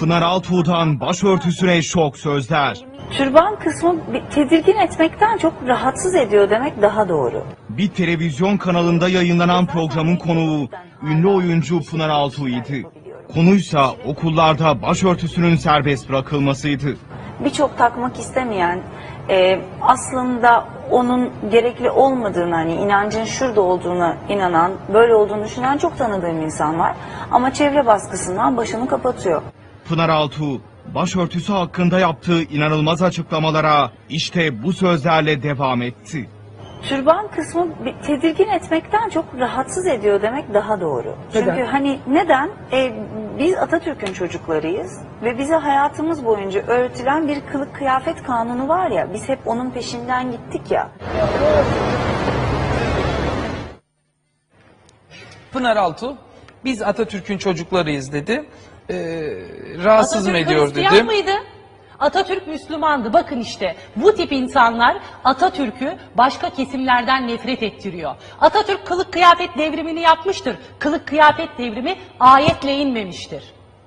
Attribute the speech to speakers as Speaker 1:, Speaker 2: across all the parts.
Speaker 1: Pınar Altuğ'dan başörtüsüne şok sözler.
Speaker 2: Türban kısmı tedirgin etmekten çok rahatsız ediyor demek daha doğru.
Speaker 1: Bir televizyon kanalında yayınlanan programın konuğu ünlü oyuncu Pınar Altuğ idi. Konuysa okullarda başörtüsünün serbest bırakılmasıydı.
Speaker 2: Birçok takmak istemeyen, e, aslında onun gerekli olmadığını, hani inancın şurada olduğuna inanan, böyle olduğunu düşünen çok tanıdığım insan var. Ama çevre baskısından başını kapatıyor.
Speaker 1: Pınar Altuğ başörtüsü hakkında yaptığı inanılmaz açıklamalara işte bu sözlerle devam etti.
Speaker 2: Türban kısmı bir tedirgin etmekten çok rahatsız ediyor demek daha doğru. Çünkü
Speaker 3: Neden?
Speaker 2: hani neden? E, biz Atatürk'ün çocuklarıyız ve bize hayatımız boyunca öğretilen bir kılık kıyafet kanunu var ya, biz hep onun peşinden gittik ya.
Speaker 4: Pınar Altuğ, biz Atatürk'ün çocuklarıyız dedi. Ee, rahatsız mı
Speaker 5: Atatürk
Speaker 4: ediyor
Speaker 5: Hristiyan
Speaker 4: dedi.
Speaker 5: mıydı? Atatürk Müslümandı. Bakın işte bu tip insanlar Atatürk'ü başka kesimlerden nefret ettiriyor. Atatürk kılık kıyafet devrimini yapmıştır. Kılık kıyafet devrimi ayetle inmemiştir.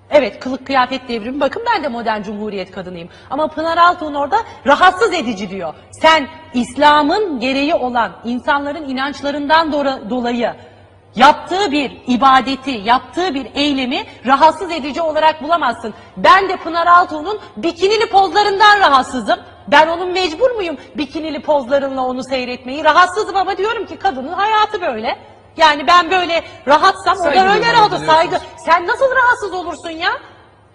Speaker 5: Evet kılık kıyafet devrimi bakın ben de modern cumhuriyet kadınıyım. Ama Pınar Altuğ'un orada rahatsız edici diyor. Sen İslam'ın gereği olan insanların inançlarından dolayı yaptığı bir ibadeti, yaptığı bir eylemi rahatsız edici olarak bulamazsın. Ben de Pınar Altuğ'un bikinili pozlarından rahatsızım. Ben onun mecbur muyum bikinili pozlarınla onu seyretmeyi? Rahatsızım ama diyorum ki kadının hayatı böyle. Yani ben böyle rahatsam o
Speaker 4: Saygı
Speaker 5: da öyle
Speaker 4: duymalı
Speaker 5: rahat. Saygı. Sen nasıl rahatsız olursun ya?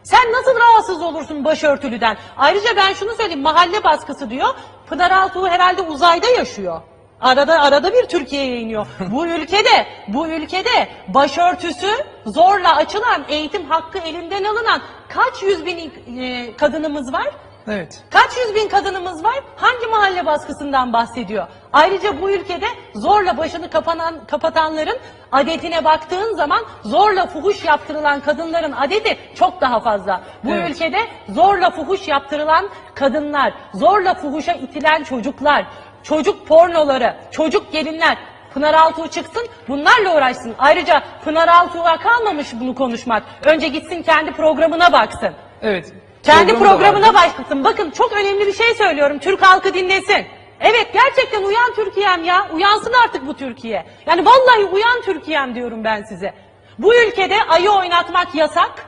Speaker 5: Sen nasıl rahatsız olursun başörtülüden? Ayrıca ben şunu söyleyeyim mahalle baskısı diyor. Pınar Altuğ herhalde uzayda yaşıyor. Arada arada bir Türkiye'ye iniyor. Bu ülkede, bu ülkede başörtüsü zorla açılan, eğitim hakkı elinden alınan kaç yüz bin e, kadınımız var?
Speaker 4: Evet.
Speaker 5: Kaç yüz bin kadınımız var? Hangi mahalle baskısından bahsediyor? Ayrıca bu ülkede zorla başını kapanan, kapatanların adetine baktığın zaman zorla fuhuş yaptırılan kadınların adeti çok daha fazla. Bu
Speaker 4: Evet.
Speaker 5: ülkede zorla fuhuş yaptırılan kadınlar, zorla fuhuşa itilen çocuklar, çocuk pornoları, çocuk gelinler, Pınar Altuğ çıksın bunlarla uğraşsın. Ayrıca Pınar Altuğ'a kalmamış bunu konuşmak. Önce gitsin kendi programına baksın.
Speaker 4: Evet.
Speaker 5: Kendi
Speaker 4: Programı da
Speaker 5: programına
Speaker 4: vardı.
Speaker 5: başlasın. Bakın çok önemli bir şey söylüyorum. Türk halkı dinlesin. Evet gerçekten uyan Türkiye'm ya. Uyansın artık bu Türkiye. Yani vallahi uyan Türkiye'm diyorum ben size. Bu ülkede ayı oynatmak yasak.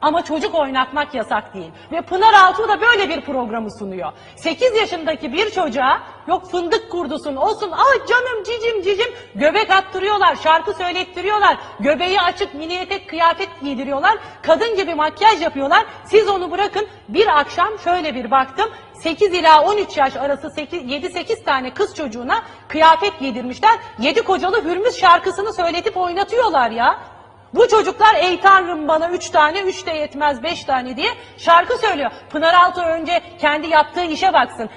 Speaker 5: Ama çocuk oynatmak yasak değil. Ve Pınar Altuğ da böyle bir programı sunuyor. 8 yaşındaki bir çocuğa yok fındık kurdusun olsun ah canım cicim cicim göbek attırıyorlar, şarkı söylettiriyorlar, göbeği açık mini etek kıyafet giydiriyorlar, kadın gibi makyaj yapıyorlar. Siz onu bırakın bir akşam şöyle bir baktım 8 ila 13 yaş arası 7-8 tane kız çocuğuna kıyafet giydirmişler. 7 kocalı Hürmüz şarkısını söyletip oynatıyorlar ya. Bu çocuklar ey tanrım bana üç tane, üç de yetmez beş tane diye şarkı söylüyor. Pınar Altuğ önce kendi yaptığı işe baksın.